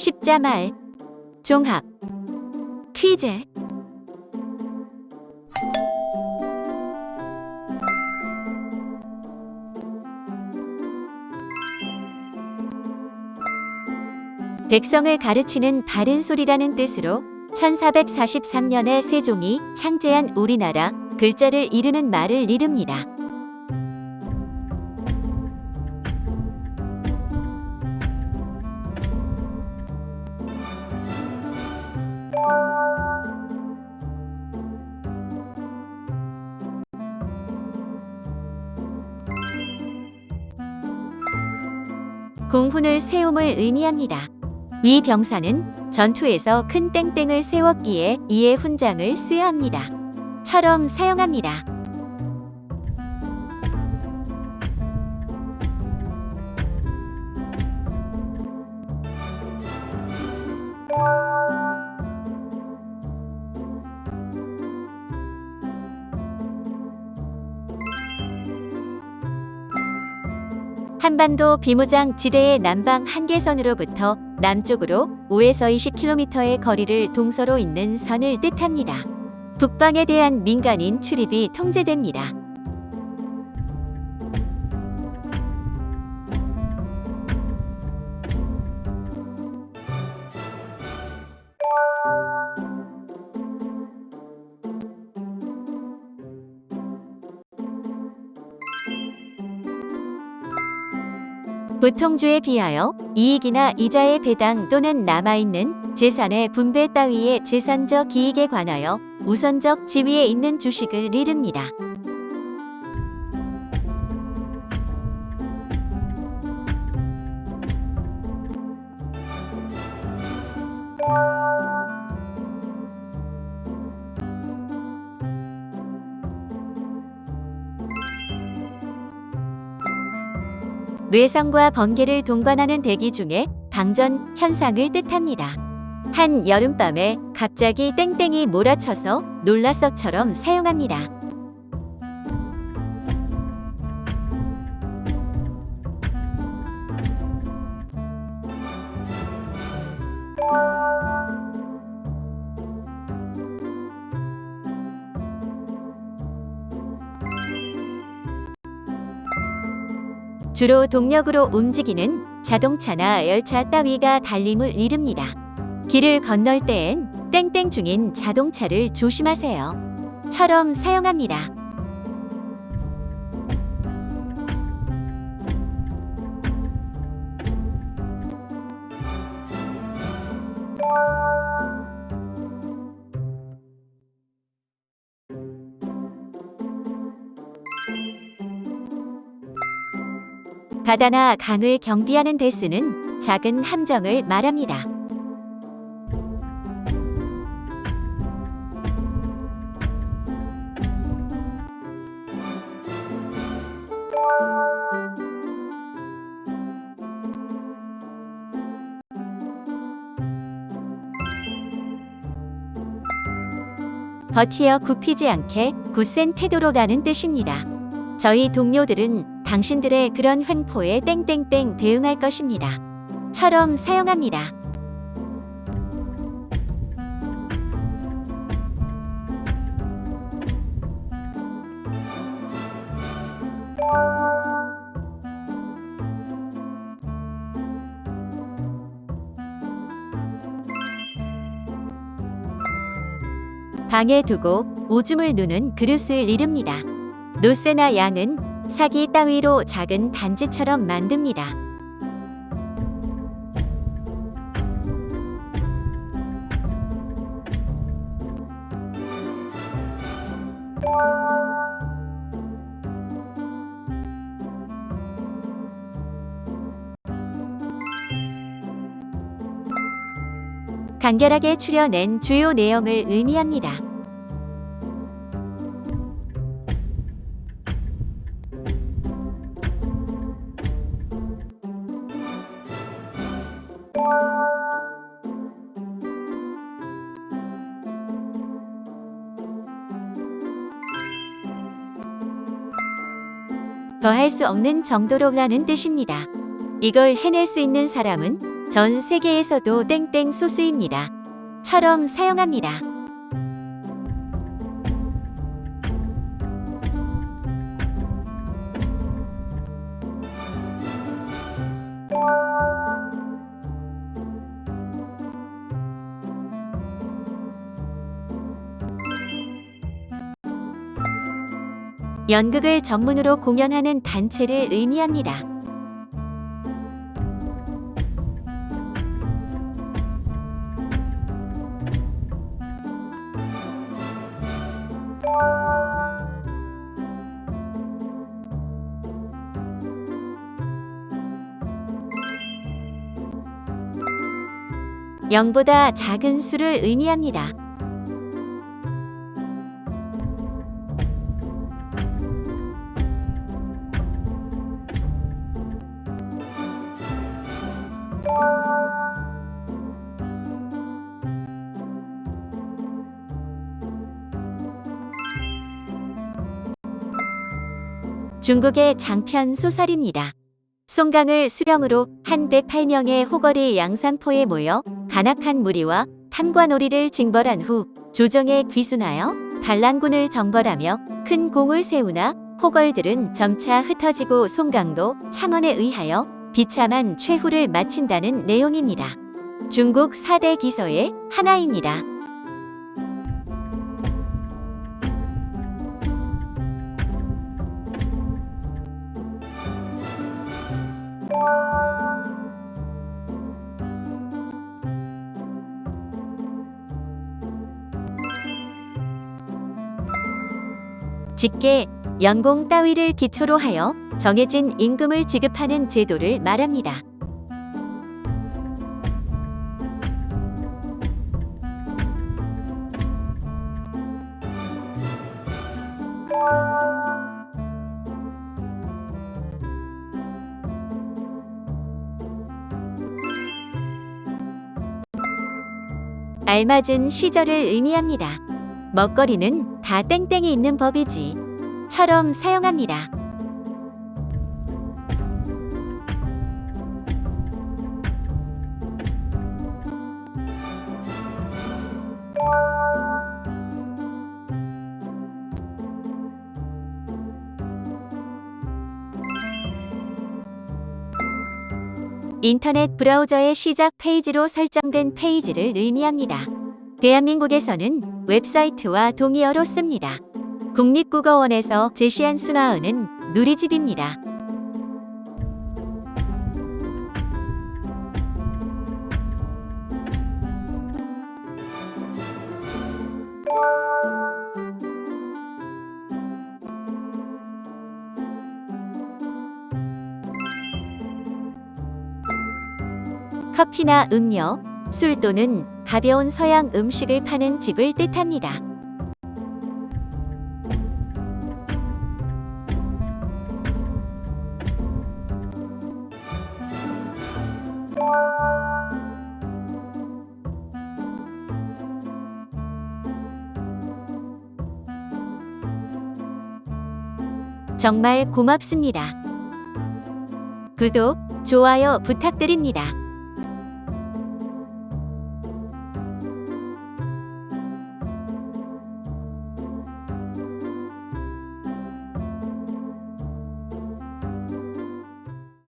십자말 종합 퀴즈 백성을 가르치는 바른 소리라는 뜻으로 1443년에 세종이 창제한 우리나라 글자를 이르는 말을 이릅니다. 공훈을 세움을 의미합니다. 위 병사는 전투에서 큰 땡땡을 세웠기에 이에 훈장을 수여합니다. 처럼 사용합니다. 한반도 비무장 지대의 남방 한계선으로부터 남쪽으로 5에서 20km의 거리를 동서로 잇는 선을 뜻합니다. 북방에 대한 민간인 출입이 통제됩니다. 보통주에 비하여 이익이나 이자의 배당 또는 남아있는 재산의 분배 따위의 재산적 이익에 관하여 우선적 지위에 있는 주식을 이릅니다. 뇌성과 번개를 동반하는 대기 중에 방전 현상을 뜻합니다. 한 여름밤에 갑자기 땡땡이 몰아쳐서 놀라서처럼 사용합니다. 주로 동력으로 움직이는 자동차나 열차 따위가 달림을 이릅니다. 길을 건널 때엔 땡땡 중인 자동차를 조심하세요. 처럼 사용합니다. 바다나 강을 경비하는 데 쓰는 작은 함정을 말합니다. 버티어 굽히지 않게 굳센 태도로 가는 뜻입니다. 저희 동료들은 당신들의 그런 횡포에 땡땡땡 대응할 것입니다. 처럼 사용합니다. 방에 두고 오줌을 누는 그릇을 이릅니다. 노쇠나 양은 사기 따위로 작은 단지처럼 만듭니다. 간결하게 추려낸 주요 내용을 의미합니다. 더할 수 없는 정도로라는 뜻입니다. 이걸 해낼 수 있는 사람은 전 세계에서도 땡땡 소스입니다. 처럼 사용합니다. 연극을 전문으로 공연하는 단체를 의미합니다. 영보다 작은 수를 의미합니다. 중국의 장편 소설입니다. 송강을 수령으로 한 108명의 호걸이 양산포에 모여 간악한 무리와 탐관오리를 징벌한 후 조정에 귀순하여 반란군을 정벌하며 큰 공을 세우나 호걸들은 점차 흩어지고 송강도 참언에 의하여 비참한 최후를 마친다는 내용입니다. 중국 4대 기서의 하나입니다. 직계, 연공 따위를 기초로 하여 정해진 임금을 지급하는 제도를 말합니다. 알맞은 시절을 의미합니다. 먹거리는 다 땡땡이 있는 법이지. 처럼 사용합니다. 인터넷 브라우저의 시작 페이지로 설정된 페이지를 의미합니다. 대한민국에서는 웹사이트와 동의어로 씁니다. 국립국어원에서 제시한 순화어는 누리집입니다. 커피나 음료, 술 또는 가벼운 서양 음식을 파는 집을 뜻합니다. 정말 고맙습니다. 구독, 좋아요 부탁드립니다.